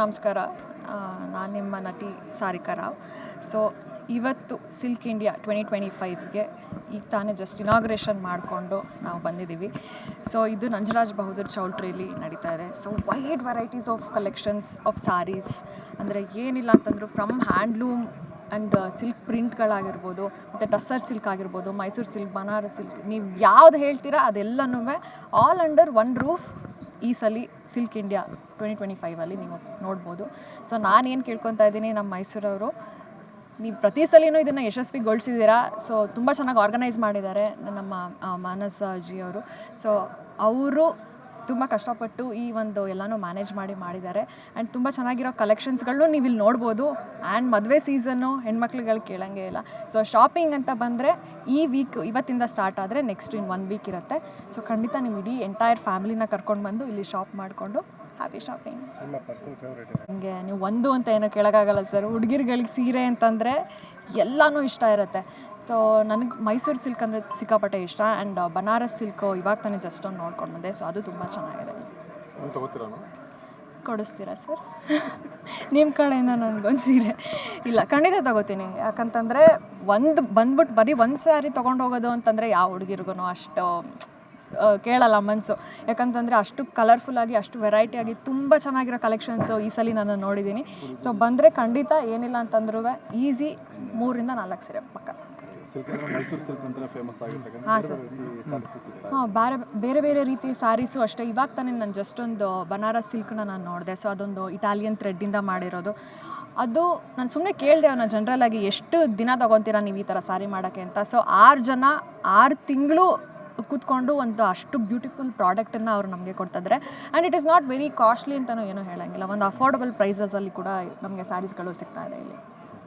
ನಮಸ್ಕಾರ. ನಾನು ನಿಮ್ಮ ನಟಿ ಸಾರಿಕಾ ರಾವ್. ಸೊ ಇವತ್ತು ಸಿಲ್ಕ್ ಇಂಡಿಯಾ ಟ್ವೆಂಟಿ ಟ್ವೆಂಟಿ ಫೈವ್ಗೆ ಈಗ ತಾನೇ ಜಸ್ಟ್ ಇನಾಗ್ರೇಷನ್ ಮಾಡಿಕೊಂಡು ನಾವು ಬಂದಿದ್ದೀವಿ. ಸೊ ಇದು ನಂಜರಾಜ್ ಬಹದ್ದೂರ್ ಚೌಲ್ಟ್ರಿಲಿ ನಡೀತಾ ಇದೆ. So wide varieties of collections of saris ಅಂದರೆ ಏನಿಲ್ಲ ಅಂತಂದ್ರು ಫ್ರಮ್ ಹ್ಯಾಂಡ್ಲೂಮ್ ಆ್ಯಂಡ್ ಸಿಲ್ಕ್ ಪ್ರಿಂಟ್ಗಳಾಗಿರ್ಬೋದು ಮತ್ತು ಟಸ್ಸರ್ ಸಿಲ್ಕ್ ಆಗಿರ್ಬೋದು ಮೈಸೂರು ಸಿಲ್ಕ್ ಬನಾರಸ್ ಸಿಲ್ಕ್ ನೀವು ಯಾವ್ದು ಹೇಳ್ತೀರಾ ಅದೆಲ್ಲನೂ ಆಲ್ ಅಂಡರ್ ಒನ್ ರೂಫ್ ಈ ಸಲ ಸಿಲ್ಕ್ ಇಂಡಿಯಾ ಟ್ವೆಂಟಿ ಟ್ವೆಂಟಿ ಫೈವಲ್ಲಿ ನೀವು ನೋಡ್ಬೋದು. ಸೊ ನಾನೇನು ಕೇಳ್ಕೊತಾ ಇದ್ದೀನಿ ನಮ್ಮ ಮೈಸೂರವರು. ನೀವು ಪ್ರತಿ ಸಲಿನೂ ಇದನ್ನು ಯಶಸ್ವಿಗೊಳಿಸಿದ್ದೀರಾ? ಸೊ ತುಂಬ ಚೆನ್ನಾಗಿ ಆರ್ಗನೈಸ್ ಮಾಡಿದ್ದಾರೆ ನಮ್ಮ ಮಾನಸ ಅವರು ಸೊ ಅವರು ತುಂಬ ಕಷ್ಟಪಟ್ಟು ಈ ಒಂದು ಎಲ್ಲನೂ ಮ್ಯಾನೇಜ್ ಮಾಡಿ ಮಾಡಿದ್ದಾರೆ. ಆ್ಯಂಡ್ ತುಂಬ ಚೆನ್ನಾಗಿರೋ ಕಲೆಕ್ಷನ್ಸ್ಗಳನ್ನೂ ನೀವು ಇಲ್ಲಿ ನೋಡ್ಬೋದು. ಆ್ಯಂಡ್ ಮದುವೆ ಸೀಸನ್ನು ಹೆಣ್ಮಕ್ಳುಗಳು ಕೇಳಂಗೆ ಇಲ್ಲ. ಸೊ ಶಾಪಿಂಗ್ ಅಂತ ಬಂದರೆ ಈ ವೀಕ್ ಇವತ್ತಿಂದ ಸ್ಟಾರ್ಟ್ ಆದರೆ ನೆಕ್ಸ್ಟ್ ಇನ್ ಒನ್ ವೀಕ್ ಇರುತ್ತೆ. ಸೊ ಖಂಡಿತ ನೀವು ಇಡೀ ಎಂಟೈರ್ ಫ್ಯಾಮಿಲಿನ ಕರ್ಕೊಂಡು ಬಂದು ಇಲ್ಲಿ ಶಾಪ್ ಮಾಡಿಕೊಂಡು ಹ್ಯಾಪಿ ಶಾಪಿಂಗ್ ನಿಮಗೆ ನೀವು ಒಂದು ಅಂತ ಏನೋ ಕೇಳೋಕ್ಕಾಗಲ್ಲ ಸರ್ ಹುಡುಗಿರ್ಗಳಿಗೆ ಸೀರೆ ಅಂತಂದರೆ ಎಲ್ಲನೂ ಇಷ್ಟ ಇರುತ್ತೆ. ಸೊ ನನಗೆ ಮೈಸೂರು ಸಿಲ್ಕ್ ಅಂದರೆ ಸಿಕ್ಕಾಪಟ್ಟೆ ಇಷ್ಟ ಆ್ಯಂಡ್ ಬನಾರಸ್ ಸಿಲ್ಕು ಇವಾಗ ತಾನೇ ಜಸ್ಟ್ ಒಂದು ನೋಡ್ಕೊಂಡು ಬಂದೆ. ಸೊ ಅದು ತುಂಬ ಚೆನ್ನಾಗಿದೆ. ಕೊಡಿಸ್ತೀರಾ ಸರ್ ನಿಮ್ಮ ಕಡೆಯಿಂದ ನನಗೊಂದು ಸೀರೆ. ಇಲ್ಲ ಖಂಡಿತ ತಗೋತೀನಿ. ಯಾಕಂತಂದರೆ ಒಂದು ಬಂದ್ಬಿಟ್ಟು ಬರೀ ಒಂದು ಸ್ಯಾರಿ ತೊಗೊಂಡು ಹೋಗೋದು ಅಂತಂದರೆ ಯಾವ ಹುಡುಗಿರ್ಗೂ ಅಷ್ಟು ಕೇಳಲ್ಲ ಮನಸ್ಸು ಯಾಕಂತಂದರೆ ಅಷ್ಟು ಕಲರ್ಫುಲ್ಲಾಗಿ ಅಷ್ಟು ವೆರೈಟಿ ಆಗಿ ತುಂಬ ಚೆನ್ನಾಗಿರೋ ಕಲೆಕ್ಷನ್ಸು ಈ ಸಲ ನಾನು ನೋಡಿದ್ದೀನಿ. ಸೊ ಬಂದರೆ ಖಂಡಿತ ಏನಿಲ್ಲ ಅಂತಂದ್ರೂ ಈಸಿ ಮೂರಿಂದ ನಾಲ್ಕು ಸೀರೆ ಪಕ್ಕ. ಹಾಂ ಸರ್ ಸಾರೀಸು ಹಾಂ ಬೇರೆ ಬೇರೆ ಬೇರೆ ರೀತಿ ಸ್ಯಾರೀಸು ಅಷ್ಟೇ. ಇವಾಗ ತಾನೇ ನಾನು ಜಸ್ಟ್ ಒಂದು ಬನಾರಸ್ ಸಿಲ್ಕ್ನ ನಾನು ನೋಡಿದೆ. ಸೊ ಅದೊಂದು ಇಟಾಲಿಯನ್ ಥ್ರೆಡ್ಡಿಂದ ಮಾಡಿರೋದು. ಅದು ನಾನು ಸುಮ್ಮನೆ ಕೇಳಿದೆ ಅವನ ಜನರಲಾಗಿ ಎಷ್ಟು ದಿನ ತೊಗೊತೀರಾ ನೀವು ಈ ಥರ ಸಾರಿ ಮಾಡೋಕ್ಕೆ? ಅಂತ. ಸೊ ಆರು ಜನ ಆರು ತಿಂಗಳು ಕೂತ್ಕೊಂಡು ಒಂದು ಅಷ್ಟು ಬ್ಯೂಟಿಫುಲ್ ಪ್ರಾಡಕ್ಟನ್ನು ಅವರು ನಮಗೆ ಕೊಡ್ತಿದ್ದಾರೆ and it is not very costly ಅಂತಲೂ ಏನೂ ಹೇಳೋಂಗಿಲ್ಲ. ಒಂದು ಅಫೋರ್ಡಬಲ್ ಪ್ರೈಸಸಲ್ಲಿ ಕೂಡ ನಮಗೆ ಸ್ಯಾರೀಸ್ಗಳು ಸಿಗ್ತಾ ಇದೆ ಇಲ್ಲಿ.